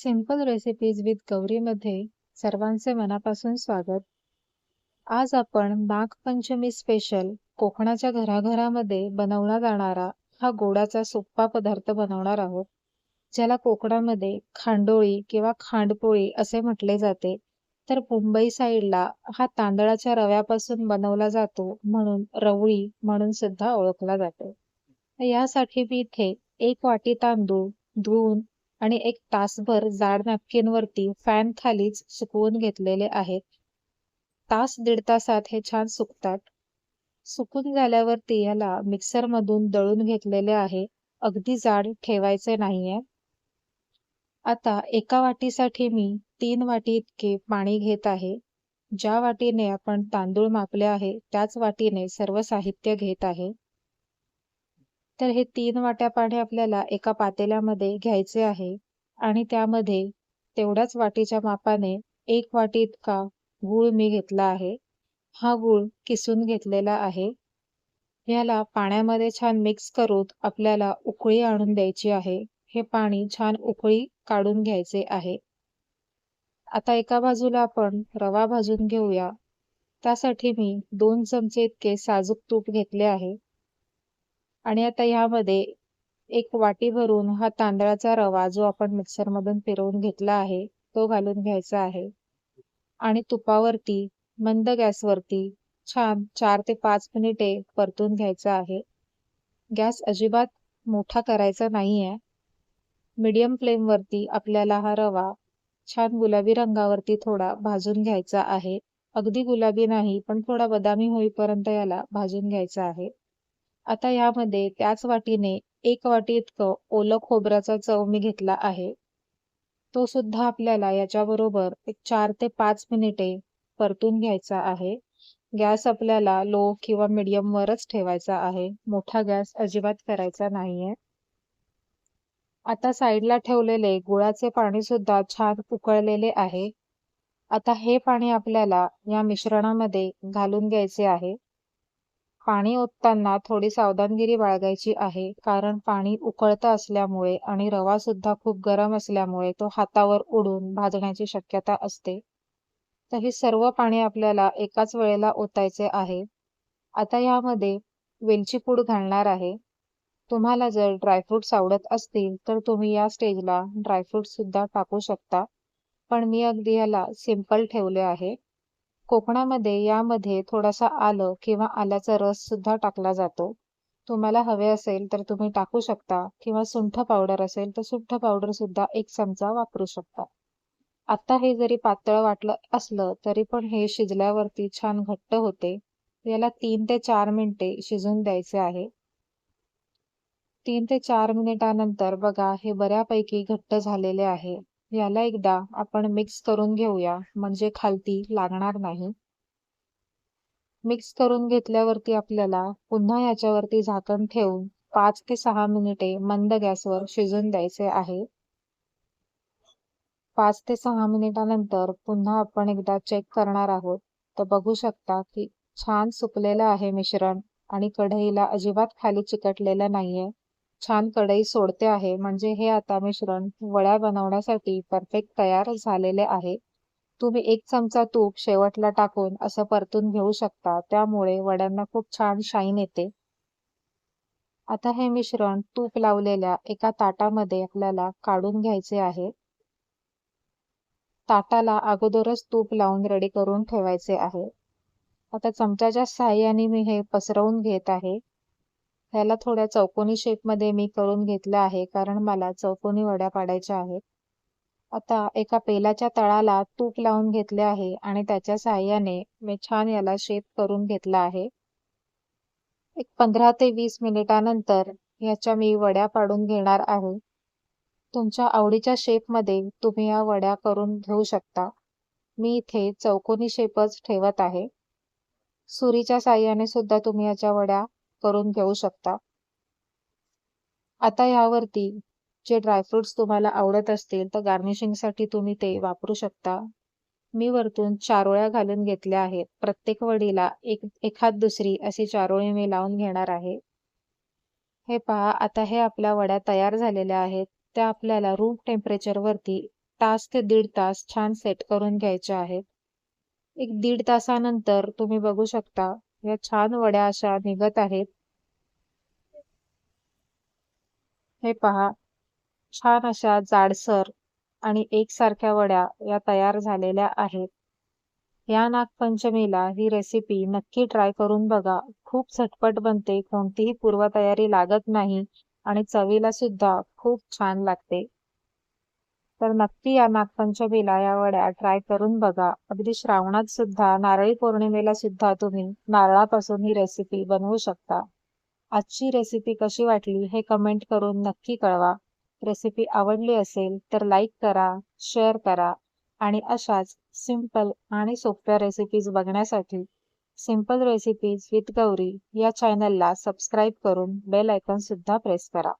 Simple recipes with गौरीमध्ये सर्वांचे मनापासून स्वागत. आज आपण नागपंचमी स्पेशल कोकणाच्या घराघरामध्ये बनवला जाणारा हा गोडाचा सोप्पा पदार्थ बनवणार आहोत. ज्याला कोकणामध्ये खांडोळी किंवा खांडपोळी असे म्हटले जाते. तर मुंबई साईडला हा तांदळाच्या रव्यापासून बनवला जातो म्हणून रवळी म्हणून सुद्धा ओळखला जातो. यासाठी मी इथे एक वाटी तांदूळ धुवून आणि एक तासभर जाड नॅपकिनवरती फॅन खालीच सुकवून घेतलेले आहेत. तास दीड तासात हे छान सुकतात. सुकून झाल्यावरती याला मिक्सर मधून दळून घेतलेले आहे. अगदी जाड ठेवायचे नाहीये. आता एका वाटीसाठी मी तीन वाटी इतके पाणी घेत आहे. ज्या वाटीने आपण तांदूळ मापले आहे त्याच वाटीने सर्व साहित्य घेत आहे. तर हे तीन वाट्या पाणी आपल्याला एका पातेल्यामध्ये घ्यायचे आहे. आणि त्यामध्ये तेवढ्याच वाटीच्या मापाने एक वाटी इतका गूळ मी घेतला आहे. हा गूळ किसून घेतलेला आहे. याला पाण्यामध्ये छान मिक्स करून आपल्याला उकळी आणून द्यायची आहे. हे पाणी छान उकळी काढून घ्यायचे आहे. आता एका बाजूला आपण रवा भाजून घेऊया. त्यासाठी मी दोन चमचे इतके साजूक तूप घेतले आहे. आणि आता यामध्ये एक वाटी भरून हा तांदळाचा रवा जो आपण मिक्सर मधून फिरवून घेतला आहे तो घालून घ्यायचा आहे. आणि तुपावरती मंद गॅसवरती छान चार ते पाच मिनिटे परतून घ्यायचा आहे. गॅस अजिबात मोठा करायचा नाहीये. मीडियम फ्लेमवरती आपल्याला हा रवा छान गुलाबी रंगावरती थोडा भाजून घ्यायचा आहे. अगदी गुलाबी नाही पण थोडा बदामी होईपर्यंत याला भाजून घ्यायचा आहे. आता यामध्ये त्याच वाटीने एक वाटी इतकं ओलं खोबऱ्याचा चव मी घेतला आहे. तो सुद्धा आपल्याला याच्याबरोबर एक चार ते पाच मिनिटे परतून घ्यायचा आहे. गॅस आपल्याला लो किंवा मिडियम वरच ठेवायचा आहे. मोठा गॅस अजिबात करायचा नाहीये. आता साईडला ठेवलेले गुळाचे पाणी सुद्धा छान उकळलेले आहे. आता हे पाणी आपल्याला या मिश्रणामध्ये घालून घ्यायचे आहे. पाणी ओतताना थोडी सावधानगिरी बाळगायची आहे कारण पाणी उकळतं असल्यामुळे आणि रवा सुद्धा खूप गरम असल्यामुळे तो हातावर उडून भाजण्याची शक्यता असते. तर हे सर्व पाणी आपल्याला एकाच वेळेला ओतायचे आहे. आता यामध्ये वेलची पूड घालणार आहे. तुम्हाला जर ड्रायफ्रुट्स आवडत असतील तर तुम्ही या स्टेजला ड्रायफ्रुट्स सुद्धा टाकू शकता. पण मी अगदी याला सिंपल ठेवले आहे. कोकणामध्ये यामध्ये थोडासा आलं किंवा आल्याचा रस सुद्धा टाकला जातो. तुम्हाला हवे असेल तर तुम्ही टाकू शकता किंवा सुंठ पावडर असेल तर सुंठ पावडर सुद्धा एक चमचा वापरू शकता. आता हे जरी पातळ वाटलं असलं तरी पण हे शिजल्यावरती छान घट्ट होते. याला तीन ते चार मिनिटे शिजून द्यायचे आहे. तीन ते चार मिनिटानंतर बघा हे बऱ्यापैकी घट्ट झालेले आहे. याला एकदा आपण मिक्स करून घेऊया. म्हणजे खालती लागणार नाही. मिक्स करून घेतल्यावरती आपल्याला पुन्हा याच्यावरती झाकण ठेवून पाच ते सहा मिनिटे मंद गॅसवर शिजून द्यायचे आहे. पाच ते सहा मिनिटानंतर पुन्हा आपण एकदा चेक करणार आहोत. तर बघू शकता की छान सुकलेलं आहे मिश्रण आणि कढईला अजिबात खाली चिकटलेलं नाहीये. छान कढई सोडते आहे. म्हणजे हे आता मिश्रण वड्या बनवण्यासाठी परफेक्ट तयार झालेले आहे. तुम्ही एक चमचा तूप शेवटला टाकून असं परतून घेऊ शकता. त्यामुळे वड्यांना खूप छान शाईन येते. आता हे मिश्रण तूप लावलेल्या एका ताटामध्ये आपल्याला काढून घ्यायचे आहे. ताटाला अगोदरच तूप लावून रेडी करून ठेवायचे आहे. आता चमच्याच्या साह्याने मी हे पसरवून घेत आहे. ह्याला थोड्या चौकोनी शेपमध्ये मी करून घेतलं आहे कारण मला चौकोनी वड्या पाडायच्या आहेत. आता एका पेलाच्या तळाला तूप लावून घेतले आहे आणि त्याच्या साह्याने मी छान याला शेप करून घेतला आहे. एक पंधरा ते वीस मिनिटानंतर याच्या मी वड्या पाडून घेणार आहे. तुमच्या आवडीच्या शेपमध्ये तुम्ही या वड्या करून घेऊ शकता. मी इथे चौकोनी शेपच ठेवत आहे. सुरीच्या साह्याने सुद्धा तुम्ही याच्या वड्या करून घेऊ शकता. आता यावरती जे ड्रायफ्रुट्स तुम्हाला आवडत असतील तर गार्निशिंगसाठी तुम्ही ते वापरू शकता. मी वरतून चारोळ्या घालून घेतल्या आहेत. प्रत्येक वडीला एक एखाद दुसरी अशी चारोळी मी लावून घेणार आहे. हे पहा आता हे आपल्या वड्या तयार झालेल्या आहेत. त्या आपल्याला रूम टेम्परेचरवरती तास ते दीड तास छान सेट करून घ्यायचे आहेत. एक दीड तासानंतर तुम्ही बघू शकता या छान वड्या अशा निघत आहेत. हे पहा छान अशा जाडसर आणि एकसारख्या वड्या या तयार झालेल्या आहेत. या नागपंचमीला ही रेसिपी नक्की ट्राय करून बघा. खूप झटपट बनते कोणतीही पूर्वतयारी लागत नाही आणि चवीला सुद्धा खूप छान लागते. तर नक्की या नागपंचमीला या वड्या ट्राय करून बघा. अगदी श्रावणात सुद्धा नारळी पौर्णिमेला सुद्धा तुम्ही नारळापासून ही रेसिपी बनवू शकता. आजची रेसिपी कशी वाटली हे कमेंट करून नक्की कळवा. रेसिपी आवडली असेल तर लाईक करा शेअर करा आणि अशाच सिंपल आणि सोप्या रेसिपीज बघण्यासाठी सिंपल रेसिपीज विथ गौरी या चॅनलला सबस्क्राईब करून बेल आयकॉन सुद्धा प्रेस करा.